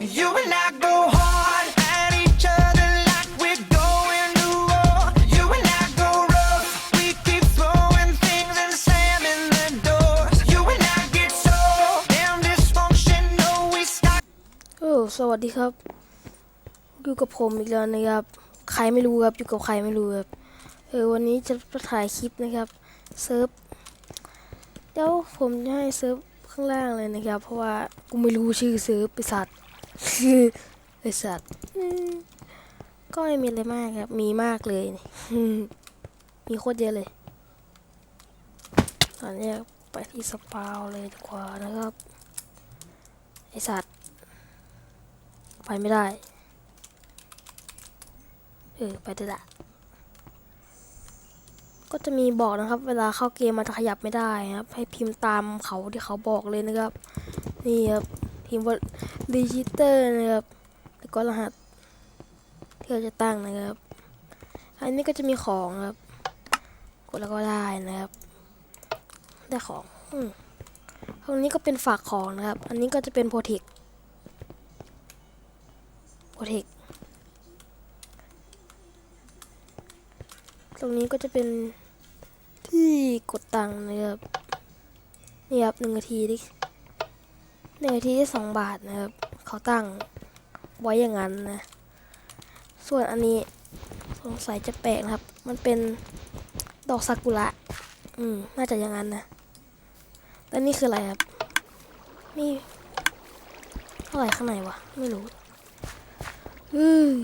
You and I go hard at each other like we're going to war. You and I go rough. We keep throwing things and slamming the doors. You and I get so damn dysfunctional. We start. โอ้สวัสดีครับ อยู่กับผมอีกแล้วนะครับ ใครไม่รู้ครับ อยู่กับใครไม่รู้ครับ เออ วันนี้จะมาถ่ายคลิปนะครับ เซิร์ฟ เดี๋ยวผมจะให้เซิร์ฟข้างล่างเลยนะครับ เพราะว่ากูไม่รู้ชื่อเซิร์ฟไอสัตว์คือ ไอสัตว์ก็ไม่มีอะไรมากครับ มีมากเลยมมีโคตรเยอะเลย ตอนนี้ไปที่สปาวเลยดีกว่านะครับ ไอสัตว์ ไปไม่ได้ เออ ไปได้ละก็จะมีบอกนะครับ เวลาเข้าเกมมันจะขยับไม่ได้ครับ ให้พิมพ์ตามเขาที่เขาบอกเลยนะครับ นี่ครับ พิมพ์ว่าดิจิเตอร์นะครับแล้วก็รหัสที่เราจะตั้งนะครับ อันนี้ก็จะมีของครับ กดแล้วก็ได้นะครับ ได้ของอตรงนี้ก็เป็นฝากของนะครับ อันนี้ก็จะเป็นโปรเทคโปรเทคตรงนี้ก็จะเป็นที่กดตังค์นะครับนี่ครับหนึ่งนาทีดิ หนึ่งที่สองบาทนะครับเขาตั้งไว้อย่างนั้นนะ ส่วนอันนี้สงสัยจะแปลกนะครับ มันเป็นดอกซากุระ อืม น่าจะอย่างนั้นนะแล้วนี่คืออะไรครับนี่เท่าไหร่ข้างในวะ ไม่รู้เฮ้ย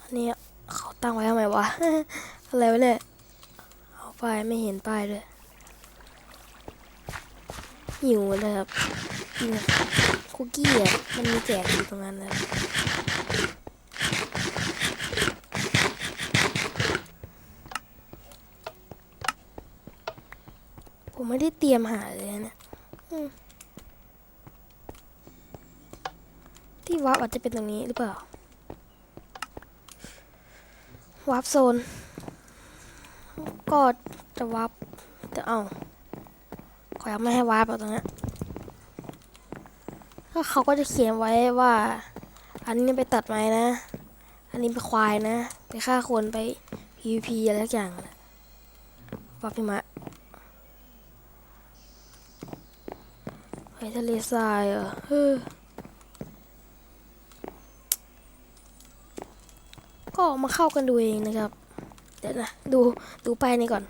อันนี้เขาตั้งไว้ทำไมวะ อะไรวะเนี่ย ป้ายไม่เห็นป้ายด้วยหิวเลยครับกินคุกกี้อะมันมีแจกอยู่ตรงนั้นนะครับผมไม่ได้เตรียมหาเลยนะที่วาร์ปอาจจะเป็นตรงนี้หรือเปล่า วาร์ปโซน ก็จะวาร์ปแต่เอาขอยังไม่ให้วาร์ปเอาตรงนี้ก็เขาก็จะเขียนไว้ว่า อันนี้ไปตัดไม้นะ อันนี้ไปควายนะ ไปฆ่าคนไป PVP อะไรสักอย่างวาร์ปพิมะไปทะเลทรายเหรออก็มาเข้ากันดูเองนะครับ เดี๋ยวนะ ดูดูไปนี่ก่อน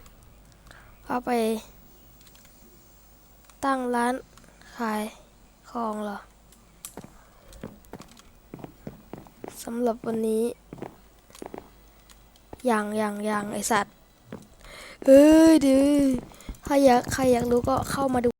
พาไป ตั้งร้านขายของเหรอสำหรับวันนี้ อย่างอย่างอย่างไอสัตว์เอ้ยดื้อใครอยากใครอยากรู้ก็เข้ามาดู